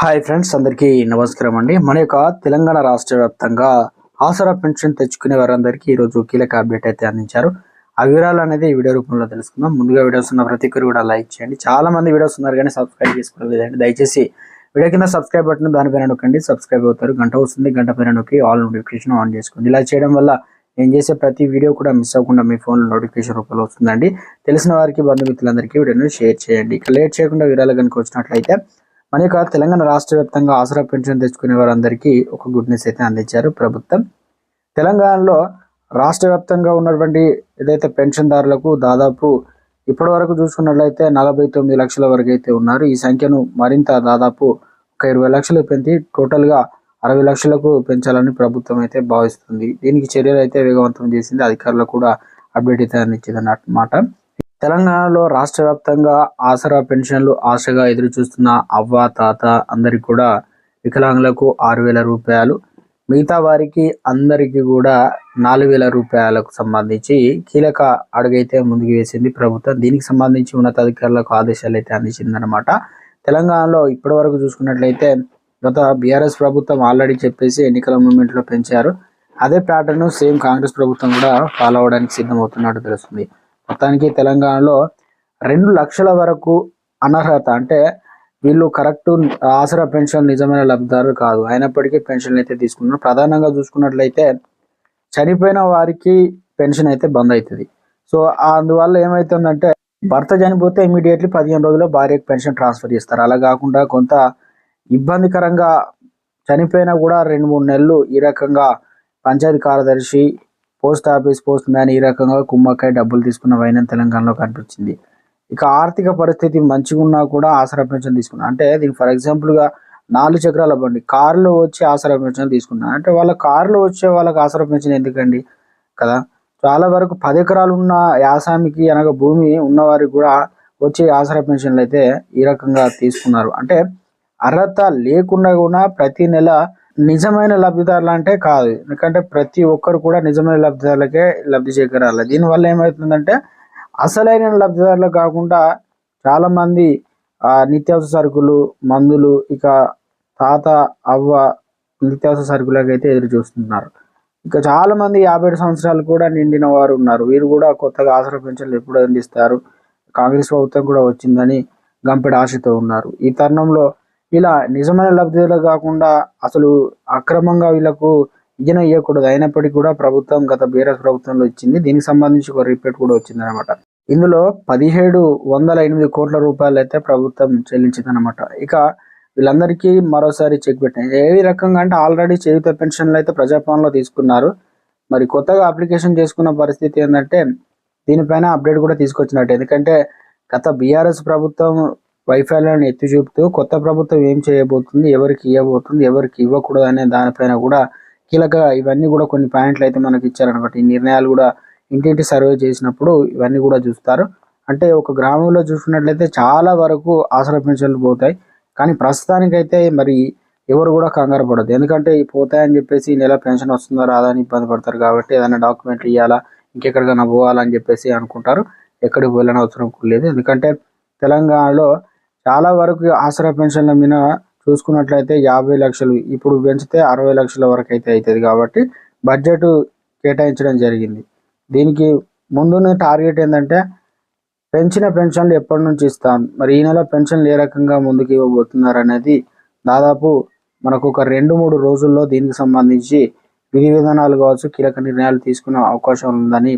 Hi friends అందరికీ నమస్కారం అండి. మన యొక్క తెలంగాణ రాష్ట్ర వ్యాప్తంగా ఆసరా పెన్షన్ తెచ్చుకునే వారందరికీ ఈరోజు కీలక అప్డేట్ అయితే అందించారు. ఆ వివరాలు అనేది వీడియో రూపంలో తెలుసుకుందాం. ముందుగా వీడియోస్ ఉన్న ప్రతి ఒక్కరు కూడా లైక్ చేయండి. చాలా మంది వీడియోస్ ఉన్నారు కానీ సబ్స్క్రైబ్ చేసుకోలేదండి దయచేసి వీడియో కింద సబ్స్క్రైబ్ బటన్ దానిపైన నొక్కండి. సబ్స్క్రైబ్ అవుతారు. గంట వస్తుంది. గంట పైన నొక్కి ఆల్ నోటిఫికేషన్ ఆన్ చేసుకోండి. ఇలా చేయడం వల్ల నేను చేసే ప్రతి వీడియో కూడా మిస్ అవ్వకుండా మీ ఫోన్లో నోటిఫికేషన్ రూపంలో వస్తుందండి. తెలిసిన వారికి బంధుమిత్రులందరికీ వీడియోని షేర్ చేయండి. ఇక లేట్ చేయకుండా వివరాలు కనుక వచ్చినట్లయితే మన యొక్క తెలంగాణ రాష్ట్ర వ్యాప్తంగా ఆసరా పెన్షన్ తెచ్చుకునే వారందరికీ ఒక గుడ్ న్యూస్ అయితే అందించారు ప్రభుత్వం. తెలంగాణలో రాష్ట్ర వ్యాప్తంగా ఉన్నటువంటి ఏదైతే పెన్షన్దారులకు దాదాపు ఇప్పటి వరకు చూసుకున్నట్లయితే నలభై తొమ్మిది లక్షల వరకు అయితే ఉన్నారు. ఈ సంఖ్యను మరింత దాదాపు ఒక ఇరవై లక్షలు పెంచి టోటల్గా అరవై లక్షలకు పెంచాలని ప్రభుత్వం అయితే భావిస్తుంది. దీనికి చర్యలు అయితే వేగవంతం చేసింది అధికారులకు కూడా అప్డేట్ అయితే అందించింది అన్నమాట తెలంగాణలో రాష్ట్ర వ్యాప్తంగా ఆసరా పెన్షన్లు ఆశగా ఎదురు చూస్తున్న అవ్వ తాత అందరికి కూడా వికలాంగులకు ఆరు వేల రూపాయలు మిగతా వారికి అందరికీ కూడా నాలుగు వేల రూపాయలకు సంబంధించి కీలక అడుగైతే ముందుకు వేసింది ప్రభుత్వం. దీనికి సంబంధించి ఉన్నతాధికారులకు ఆదేశాలు అయితే అందించిందనమాట తెలంగాణలో ఇప్పటివరకు చూసుకున్నట్లయితే గత బీఆర్ఎస్ ప్రభుత్వం ఆల్రెడీ చెప్పేసి ఎన్నికల మూమెంట్లో పెంచారు. అదే ప్యాటర్న్ సేమ్ కాంగ్రెస్ ప్రభుత్వం కూడా ఫాలో అవడానికి సిద్ధమవుతున్నట్టు తెలుస్తుంది. మొత్తానికి తెలంగాణలో రెండు లక్షల వరకు అనర్హత అంటే వీళ్ళు కరెక్ట్ ఆసరా పెన్షన్ నిజమైన లబ్ధిదారులు కాదు. అయినప్పటికీ పెన్షన్లు అయితే తీసుకున్నారు. ప్రధానంగా చూసుకున్నట్లయితే చనిపోయిన వారికి పెన్షన్ అయితే బంద్ అవుతుంది. సో అందువల్ల ఏమవుతుందంటే భర్త చనిపోతే ఇమీడియట్లీ పదిహేను రోజుల్లో భార్యకు పెన్షన్ ట్రాన్స్ఫర్ చేస్తారు. అలా కాకుండా కొంత ఇబ్బందికరంగా చనిపోయినా కూడా రెండు మూడు నెలలు ఈ రకంగా పంచాయతీ కార్యదర్శి పోస్ట్ ఆఫీస్ పోస్ట్ మ్యాన్ ఈ రకంగా కుమ్మకాయ డబ్బులు తీసుకున్న వైనం తెలంగాణలో కనిపించింది. ఇక ఆర్థిక పరిస్థితి మంచిగా ఉన్నా కూడా ఆసరా పెన్షన్ తీసుకున్నా. అంటే దీనికి ఫర్ ఎగ్జాంపుల్గా నాలుగు చక్రాల బండి. కారులో వచ్చి ఆసరా పెన్షన్ తీసుకున్నా. అంటే వాళ్ళ కారులో వచ్చే వాళ్ళకి ఆసరా పెన్షన్ ఎందుకండి? కదా? చాలా వరకు పది ఎకరాలు ఉన్న యాసామికి అనగా భూమి ఉన్నవారికి కూడా వచ్చే ఆసరా పెన్షన్లు అయితే ఈ రకంగా తీసుకున్నారు. అంటే అర్హత లేకుండా కూడా ప్రతి నెల నిజమైన లబ్ధిదారులు అంటే కాదు. ఎందుకంటే ప్రతి ఒక్కరు కూడా నిజమైన లబ్ధిదారులకే లబ్ధి చేకరాలి. దీనివల్ల ఏమవుతుందంటే అసలైన లబ్ధిదారులు కాకుండా చాలా మంది ఆ నిత్యావసర సరుకులు మందులు ఇక తాత అవ్వ నిత్యావసర సరుకులకు అయితే ఎదురు చూస్తున్నారు. ఇక చాలా మంది యాభై సంవత్సరాలు కూడా నిండిన వారు ఉన్నారు. వీరు కూడా కొత్తగా ఆసరా పెన్షన్లు ఎప్పుడు అందిస్తారు. కాంగ్రెస్ ప్రభుత్వం కూడా వచ్చిందని గంపెడ ఆశతో ఉన్నారు. ఈ తరుణంలో ఇలా నిజమైన లబ్ధిదారులు కాకుండా అసలు అక్రమంగా వీళ్ళకు విజయం ఇవ్వకూడదు అయినప్పటికీ కూడా ప్రభుత్వం గత బీఆర్ఎస్ ప్రభుత్వంలో ఇచ్చింది. దీనికి సంబంధించి ఒక రిపోర్ట్ కూడా వచ్చింది అనమాట ఇందులో పదిహేడు వందల ఎనిమిది కోట్ల రూపాయలు అయితే ప్రభుత్వం చెల్లించింది అనమాట ఇక వీళ్ళందరికీ మరోసారి చెక్ పెట్టాయి ఏ రకంగా అంటే ఆల్రెడీ చేయుత పెన్షన్లు అయితే ప్రజాపాలనలో తీసుకున్నారు. మరి కొత్తగా అప్లికేషన్ చేసుకున్న పరిస్థితి ఏంటంటే దీనిపైన అప్డేట్ కూడా తీసుకొచ్చినట్టు. ఎందుకంటే గత బీఆర్ఎస్ ప్రభుత్వం వైఫల్యాలను ఎత్తి చూపుతూ కొత్త ప్రభుత్వం ఏం చేయబోతుంది ఎవరికి ఇవ్వబోతుంది ఎవరికి ఇవ్వకూడదు అనే దానిపైన కూడా కీలక ఇవన్నీ కూడా కొన్ని పాయింట్లు అయితే మనకి ఇచ్చారనమాట. ఈ నిర్ణయాలు కూడా ఇంటింటి సర్వే చేసినప్పుడు ఇవన్నీ కూడా చూస్తారు. అంటే ఒక గ్రామంలో చూసుకున్నట్లయితే చాలా వరకు ఆసరా పెన్షన్లు పోతాయి. కానీ ప్రస్తుతానికైతే మరి ఎవరు కూడా కంగారు పడదు ఎందుకంటే పోతాయని చెప్పేసి ఈ నెల పెన్షన్ వస్తుందా రాదా అని ఇబ్బంది పడతారు కాబట్టి ఏదైనా డాక్యుమెంట్లు ఇవ్వాలా ఇంకెక్కడికైనా పోవాలని చెప్పేసి అనుకుంటారు. ఎక్కడికి వెళ్ళని అవసరం లేదు. ఎందుకంటే తెలంగాణలో చాలా వరకు ఆసరా పెన్షన్ల మీద చూసుకున్నట్లయితే యాభై లక్షలు ఇప్పుడు పెంచితే అరవై లక్షల వరకు అయితే అవుతుంది కాబట్టి బడ్జెట్ కేటాయించడం జరిగింది. దీనికి ముందున్న టార్గెట్ ఏంటంటే పెంచిన పెన్షన్లు ఎప్పటి నుంచి ఇస్తాం? మరి ఈ నెల పెన్షన్లు ఏ రకంగా ముందుకు ఇవ్వబోతున్నారు అనేది దాదాపు మనకు ఒక రెండు మూడు రోజుల్లో దీనికి సంబంధించి విధి విధానాలు కావచ్చు కీలక నిర్ణయాలు తీసుకునే అవకాశం ఉందని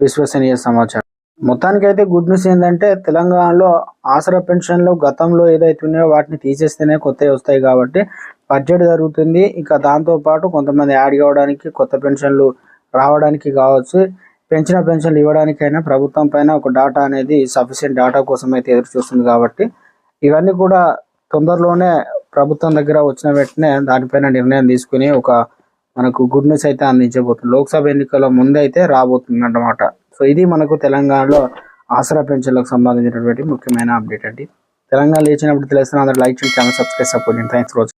విశ్వసనీయ సమాచారం. మొత్తానికైతే గుడ్ న్యూస్ ఏంటంటే తెలంగాణలో ఆసరా పెన్షన్లు గతంలో ఏదైతే ఉన్నాయో వాటిని తీసేస్తేనే కొత్తవి వస్తాయి కాబట్టి బడ్జెట్ జరుగుతుంది. ఇంకా దాంతోపాటు కొంతమంది యాడ్ కావడానికి కొత్త పెన్షన్లు రావడానికి కావచ్చు పెంచిన పెన్షన్లు ఇవ్వడానికైనా ప్రభుత్వం పైన ఒక డాటా అనేది సఫిషియెంట్ డాటా కోసం అయితే ఎదురు చూస్తుంది కాబట్టి ఇవన్నీ కూడా తొందరలోనే ప్రభుత్వం దగ్గర వచ్చిన వెంటనే దానిపైన నిర్ణయం తీసుకుని ఒక మనకు గుడ్ న్యూస్ అయితే అందించబోతుంది. లోక్సభ ఎన్నికల ముందు అయితే రాబోతుంది అన్నమాట సో ఇది మనకు తెలంగాణలో ఆసరా పెన్షన్లకు సంబంధించినటువంటి ముఖ్యమైన అప్డేట్ అండి. తెలంగాణ లేచినప్పుడు తెలుస్తున్న అందరూ లైక్ చేయండి ఛానల్ సబ్స్క్రైబ్ సపోర్ట్ థ్యాంక్స్ రోజు